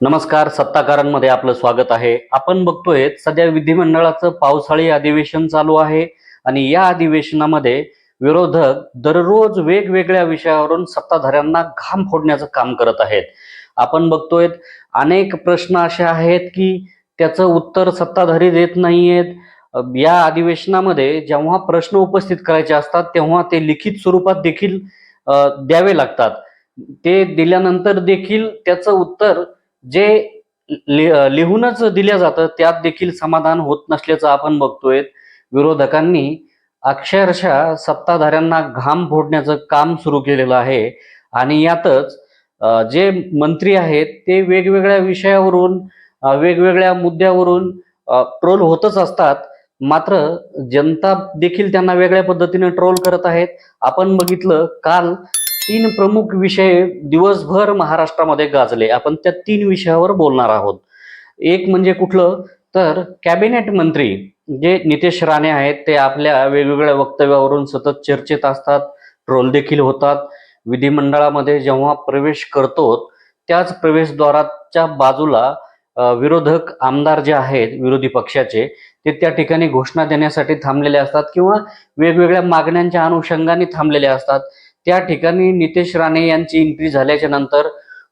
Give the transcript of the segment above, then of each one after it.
नमस्कार सत्ताकारांमध्ये आपलं स्वागत आहे. आपण बघतोय सध्या विधिमंडळाचं पावसाळी अधिवेशन चालू आहे आणि या अधिवेशनामध्ये विरोधक दररोज वेगवेगळ्या विषयावरून सत्ताधाऱ्यांना घाम फोडण्याचं काम करत आहेत. आपण बघतोय अनेक प्रश्न असे आहेत की त्याचं उत्तर सत्ताधारी देत नाहीयेत. या अधिवेशनामध्ये जेव्हा प्रश्न उपस्थित करायचे असतात तेव्हा ते लिखित स्वरूपात देखील द्यावे लागतात. ते दिल्यानंतर देखील त्याचं उत्तर जे लि- लिहूनच दिल्या जातं त्यात देखील समाधान होत नसल्याचं आपण बघतोय. विरोधकांनी अक्षरशः सत्ताधाऱ्यांना घाम फोडण्याचं काम सुरू केलेलं आहे. आणि यातच जे मंत्री आहेत ते वेगवेगळ्या विषयावरून वेगवेगळ्या मुद्द्यावरून ट्रोल होतच असतात. मात्र जनता देखील त्यांना वेगळ्या पद्धतीने ट्रोल करत आहेत. आपण बघितलं काल तीन प्रमुख विषय दिवसभर महाराष्ट्रामध्ये गाजले. आपण त्या तीन विषयावर बोलणार आहोत. एक म्हणजे कुठलं? तर कॅबिनेट मंत्री जे नितेश राणे आहेत ते आपल्या वेगवेगळ्या वक्तव्यावरून सतत चर्चेत असतात ट्रोल देखील होतात. विधिमंडळामध्ये जेव्हा प्रवेश करतो त्याच प्रवेशद्वाराच्या बाजूला विरोधक आमदार जे आहेत विरोधी पक्षाचे ते त्या ठिकाणी घोषणा देण्यासाठी थांबलेले असतात किंवा वेगवेगळ्या मागण्यांच्या अनुषंगाने थांबलेले असतात. त्या ठिकाणी नितेश राणे यांची एंट्री झाल्याच्यानंतर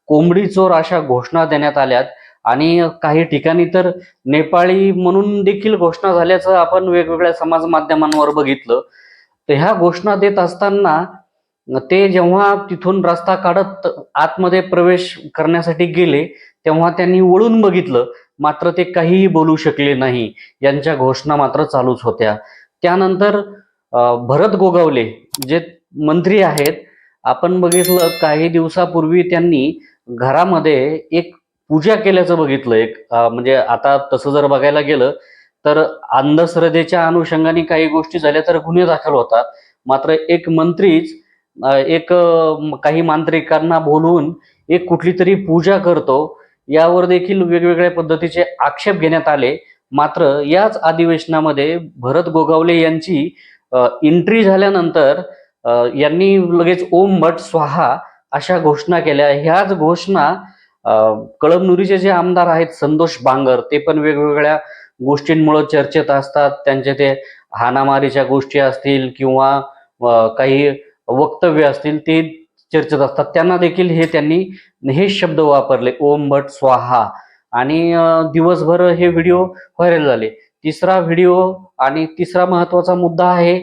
कोंबडी चोर अशा घोषणा देण्यात आल्यात. आणि काही ठिकाणी तर नेपाळी म्हणून देखील घोषणा झाल्याचं आपण वेगवेगळ्या समाज माध्यमांवर बघितलं. तर ह्या घोषणा देत असताना ते जेव्हा तिथून रस्ता काढत आतमध्ये प्रवेश करण्यासाठी गेले तेव्हा त्यांनी वळून बघितलं. मात्र ते काहीही बोलू शकले नाही. यांच्या घोषणा मात्र चालूच होत्या. त्यानंतर भरत गोगावले जे मंत्री आहेत. आपण बघितलं काही दिवसापूर्वी त्यांनी घरामध्ये एक पूजा केल्याचं बघितलं एक म्हणजे आता तसं जर बघायला गेलं तर अंधश्रद्धेच्या अनुषंगाने काही गोष्टी झाल्या तर गुन्हे दाखल होतात. मात्र एक मंत्रीच एक काही मांत्रिकांना बोलवून एक कुठली तरी पूजा करतो यावर देखील वेगवेगळ्या पद्धतीचे आक्षेप घेण्यात आले. मात्र याच अधिवेशनामध्ये भरत गोगावले यांची एंट्री झाल्यानंतर यांनी लगेच ओम भट स्वाहा अशा घोषणा केल्या. ह्याच घोषणा कळमनुरीचे जे आमदार आहेत संतोष बांगर ते पण वेगवेगळ्या गोष्टींमुळे चर्चेत असतात. त्यांचे ते हाणामारीच्या गोष्टी असतील किंवा काही वक्तव्य असतील ते चर्चेत असतात. त्यांना देखील हे त्यांनी हे शब्द वापरले ओम भट स्वाहा. आणि दिवसभर हे व्हिडिओ व्हायरल झाले. तिसरा व्हिडिओ आणि तिसरा महत्त्वाचा मुद्दा आहे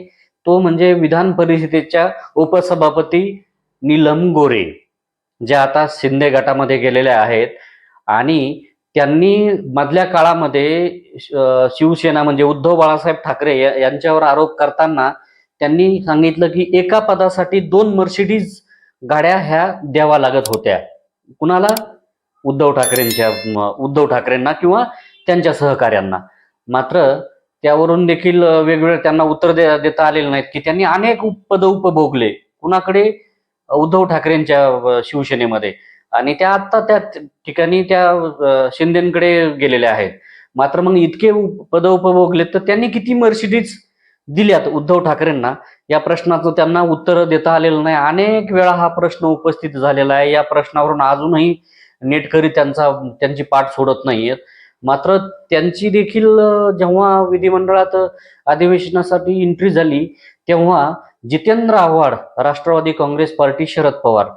तो म्हणजे विधान परिषदेच्या उपसभापती नीलम गोरे ज्या आता शिंदे गटामध्ये गेलेल्या आहेत. आणि त्यांनी मधल्या काळामध्ये शिवसेना म्हणजे उद्धव बाळासाहेब ठाकरे या- यांच्यावर आरोप करताना त्यांनी सांगितलं की एका पदासाठी दोन मर्सिडीज गाड्या ह्या द्यावा लागत होत्या. कुणाला? उद्धव ठाकरेंच्या उद्धव ठाकरेंना किंवा त्यांच्या सहकाऱ्यांना. मात्र त्यावरून देखील वेगवेगळे त्यांना उत्तर दे, देता आलेले नाहीत की त्यांनी अनेक पद उपभोगले. कुणाकडे? उद्धव ठाकरेंच्या शिवसेनेमध्ये. आणि त्या आत्ता त्या ठिकाणी त्या शिंदेकडे गेलेल्या आहेत. मात्र मग इतके पद उपभोगले तर त्यांनी किती मर्सिडीज दिल्यात उद्धव ठाकरेंना? या प्रश्नाचं त्यांना उत्तर देता आलेलं नाही. अनेक वेळा हा प्रश्न उपस्थित झालेला आहे. या प्रश्नावरून अजूनही नेटकरी त्यांचा त्यांची पाठ सोडत नाहीयेत. मात्र त्यांची देखील जेव्हा विधिमंडळात अधिवेशनासाठी एंट्री झाली तेव्हा जितेंद्र आव्हाड राष्ट्रवादी काँग्रेस पार्टी शरद पवार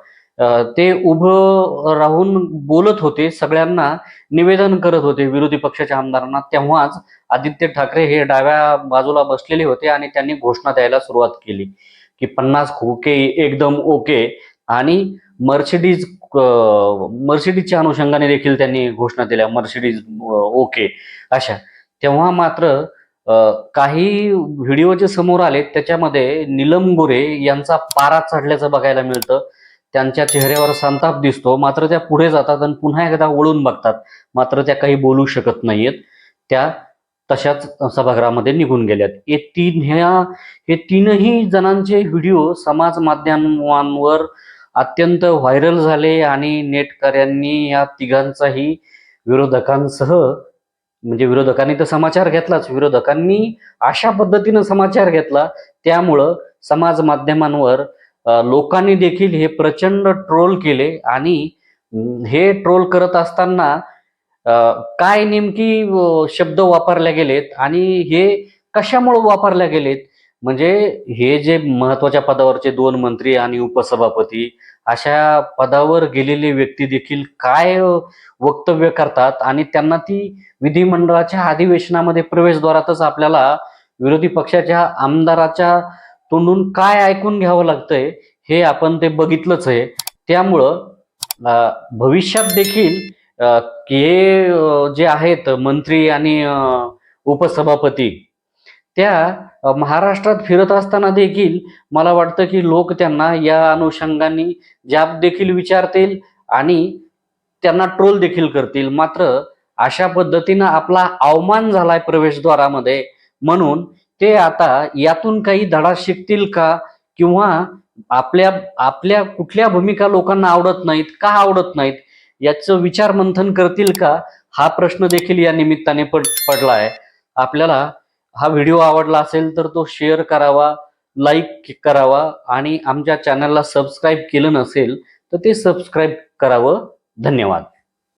ते उभं राहून बोलत होते सगळ्यांना निवेदन करत होते विरोधी पक्षाच्या आमदारांना. तेव्हाच आदित्य ठाकरे हे डाव्या बाजूला बसलेले होते आणि त्यांनी घोषणा द्यायला सुरुवात केली की पन्नास खोके एकदम ओके आणि मर्सिडीज मर्सिडीजच्या अनुषंगाने देखील त्यांनी घोषणा दिल्या मर्सिडीज ओके अशा. तेव्हा मात्र काही व्हिडिओ जे समोर आले त्याच्यामध्ये नीलम गोरे यांचा पारा चढल्याचं बघायला मिळतं. त्यांच्या चेहऱ्यावर संताप दिसतो मात्र त्या पुढे जातात आणि पुन्हा एकदा वळून बघतात. मात्र त्या काही बोलू शकत नाहीयेत. त्या तशाच सभागृहामध्ये निघून गेल्यात. हे तीन ह्या हे तीनही जणांचे व्हिडिओ समाज माध्यमांवर अत्यंत व्हायरल झाले आणि नेटकऱ्यांनी या तिघांचाही विरोधकांसह म्हणजे विरोधकांनी तर समाचार घेतलाच विरोधकांनी अशा पद्धतीनं समाचार घेतला. त्यामुळं समाज माध्यमांवर लोकांनी देखील हे प्रचंड ट्रोल केले आणि हे ट्रोल करत असताना काय नेमकी शब्द वापरले गेलेत आणि हे कशामुळे वापरल्या गेलेत? म्हणजे हे जे महत्त्वाच्या पदावरचे दोन मंत्री आणि उपसभापती अशा पदावर गेलेले व्यक्ती देखील काय वक्तव्य करतात आणि त्यांना ती विधिमंडळाच्या अधिवेशनामध्ये प्रवेशद्वारातच आपल्याला विरोधी पक्षाच्या आमदाराच्या तोंडून काय ऐकून घ्यावं लागतंय हे आपण ते बघितलंच आहे. त्यामुळं भविष्यात देखील हे जे आहेत मंत्री आणि उपसभापती त्या महाराष्ट्रात फिरत असताना देखील मला वाटतं की लोक त्यांना या अनुषंगाने जाब देखील विचारतील आणि त्यांना ट्रोल देखील करतील. मात्र अशा पद्धतीनं आपला अवमान झालाय प्रवेशद्वारामध्ये. म्हणून ते आता यातून काही धडा शिकतील का? किंवा आपल्या आपल्या कुठल्या भूमिका लोकांना आवडत नाहीत का आवडत नाहीत? याचं विचार मंथन करतील का? हा प्रश्न देखील या निमित्ताने पड पडला आहे आपल्याला हा व्हिडिओ आवडला असेल तर तो शेअर करावा लाईक करावा आणि आमच्या चॅनलला सबस्क्राईब केलं नसेल तर ते सबस्क्राईब करावं. धन्यवाद.